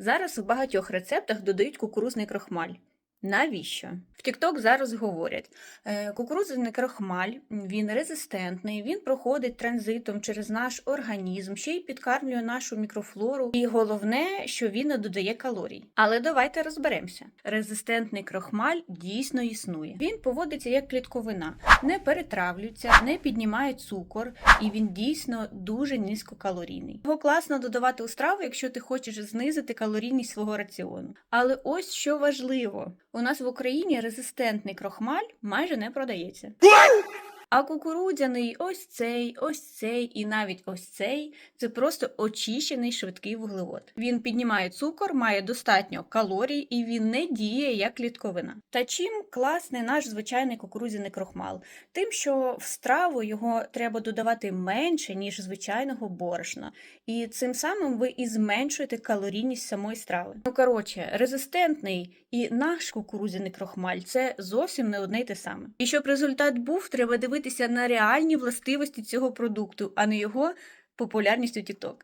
Зараз в багатьох рецептах додають кукурузний крохмаль. Навіщо? В TikTok зараз говорять, е, кукурудзяний крохмаль, він резистентний, він проходить транзитом через наш організм, ще й підкармлює нашу мікрофлору. І головне, що він не додає калорій. Але давайте розберемося. Резистентний крохмаль дійсно існує. Він поводиться як клітковина, не перетравлюється, не піднімає цукор, і він дійсно дуже низькокалорійний. Його класно додавати у страву, якщо ти хочеш знизити калорійність свого раціону. Але ось що важливо: у нас в Україні резистентний крохмаль майже не продається. А кукурудзяний ось цей, ось цей і навіть ось цей це просто очищений швидкий вуглевод. Він піднімає цукор, має достатньо калорій і він не діє як клітковина. Та чим класний наш звичайний кукурудзяний крохмал? Тим, що в страву його треба додавати менше, ніж звичайного борошна, і цим самим ви і зменшуєте калорійність самої страви. Ну коротше, резистентний і наш кукурудзяний крохмаль це зовсім не одне й те саме. І щоб результат був, треба дивитися на реальні властивості цього продукту, а не його популярність у TikTok.